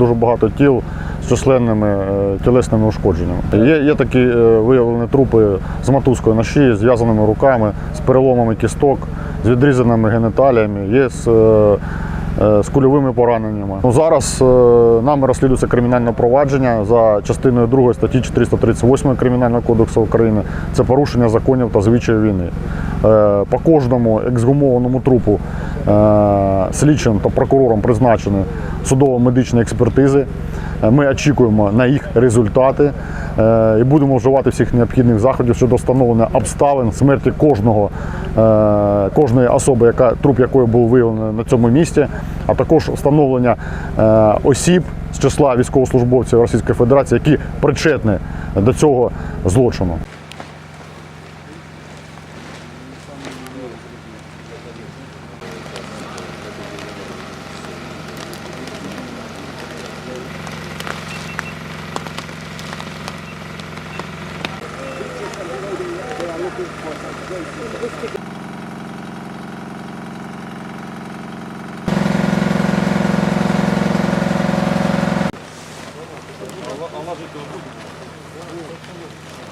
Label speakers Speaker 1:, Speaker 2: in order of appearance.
Speaker 1: Дуже багато тіл з численними е, тілесними ушкодженнями. Є, є такі е, виявлені трупи з мотузкою на шиї, зв'язаними руками, з переломами кісток, з відрізаними геніталіями, є з, е, з кульовими пораненнями. Ну, зараз е, нами розслідується кримінальне провадження за частиною 2 статті 438 Кримінального кодексу України. Це порушення законів та звичаїв війни. Е, По кожному ексгумованому трупу е, слідчим та прокурором призначені судово-медичні експертизи. Е, Ми очікуємо на їх результати е, і будемо вживати всіх необхідних заходів щодо встановлення обставин смерті кожного, е, кожної особи, яка, труп якої був виявлений на цьому місці, а також встановлення осіб з числа військовослужбовців Російської Федерації, які причетні до цього злочину. Ama bir doğru.